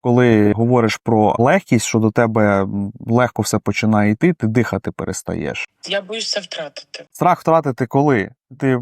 Коли говориш про легкість, що до тебе легко все починає йти, ти дихати перестаєш. Я боюся втратити. Страх втратити коли? Ти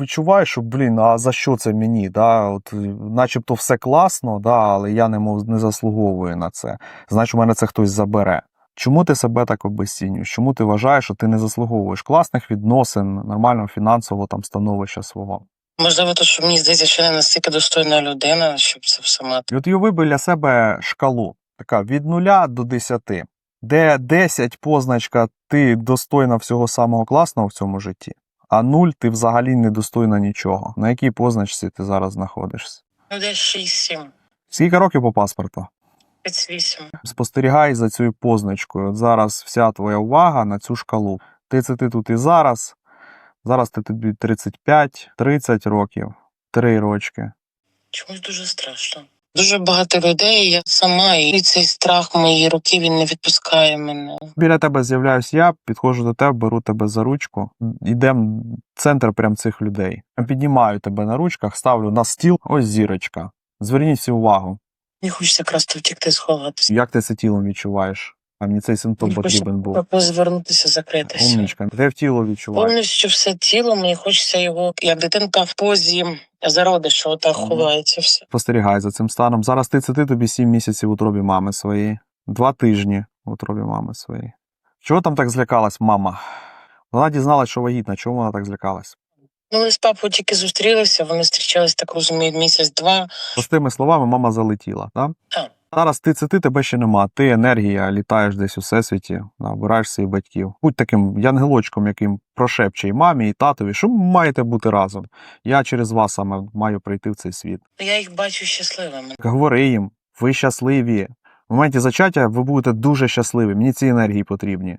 відчуваєш, що блін, а за що це мені? Да? От, е, начебто все класно, да, але я не, мов, не заслуговую на це. Значить, у мене це хтось забере. Чому ти себе так обесцінюєш? Чому ти вважаєш, що ти не заслуговуєш класних відносин, нормального фінансового там становища свого? Можливо, то, що мені здається, що не настільки достойна людина, щоб це все мати. І от уяви біля себе шкалу, така від 0 до 10, де 10 позначка ти достойна всього самого класного в цьому житті, а 0 ти взагалі не достойна нічого. На якій позначці ти зараз знаходишся? Ну, десь 6-7, Скільки років по паспорту? 5-8. Спостерігай за цією позначкою. От зараз вся твоя увага на цю шкалу. Ти це ти тут і зараз. Зараз ти тобі 35, 30 років, 3 рочки. Чомусь дуже страшно. Дуже багато людей, я сама, і цей страх мої руки він не відпускає мене. Біля тебе з'являюсь я, підходжу до тебе, беру тебе за ручку, йдемо в центр прям цих людей. Піднімаю тебе на ручках, ставлю на стіл, ось зірочка. Зверніть увагу, Мені хочеться просто втікти, сховатися. як ти це тілом відчуваєш. А мені цей симптом потрібен був. Позвернутися, закритися. Умнічка, ти в тіло відчуваєш. Повністю все тіло, мені хочеться його, як дитинка в позі зародишу, отак Мгм. ховається все. Спостерігай за цим станом. Зараз ти це ти тобі 7 місяців в утробі мами своєї, два тижні в утробі мами своєї. Чого там так злякалась мама? Вона дізналась, що вагітна, чому вона так злякалась? Ну, вони з папою тільки зустрілися, вони зустрічались, так розумію, місяць-два. Простими словами, мама залетіла. Да? Так. Зараз ти це ти, тебе ще нема. Ти енергія, літаєш десь у всесвіті, набираєш своїх батьків. Будь таким янгелочком, яким прошепче і мамі, і татові, що маєте бути разом. Я через вас саме маю прийти в цей світ. Я їх бачу щасливими. Говори їм, ви щасливі. В моменті зачаття ви будете дуже щасливі. Мені ці енергії потрібні.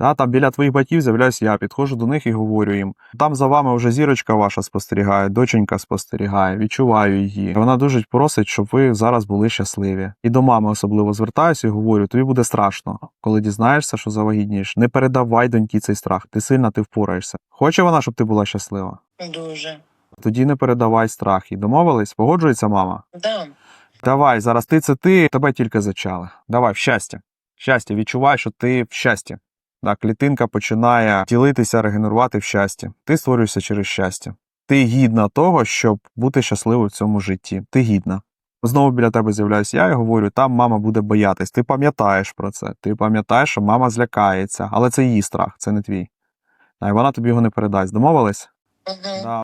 Та, там біля твоїх батьків з'являюсь я, підходжу до них і говорю їм. Там за вами вже зірочка ваша спостерігає, доченька спостерігає, відчуваю її. Вона дуже просить, щоб ви зараз були щасливі. І до мами особливо звертаюся і говорю: тобі буде страшно, коли дізнаєшся, що завагітнієш. Не передавай доньки цей страх. Ти сильна, ти впораєшся. Хоче вона, щоб ти була щаслива? Дуже. Тоді не передавай страх. І домовились? Погоджується мама? Да. Давай, зараз ти це ти, тебе тільки зачали. Давай, в щастя. Щастя, відчувай, що ти в щасті. Да, клітинка починає ділитися, регенерувати в щасті. Ти створюєшся через щастя. Ти гідна того, щоб бути щасливою в цьому житті. Ти гідна. Знову біля тебе з'являюсь я і говорю, там мама буде боятись. Ти пам'ятаєш про це. Ти пам'ятаєш, що мама злякається, але це її страх, це не твій. А вона тобі його не передасть. Домовились? Угу. Да.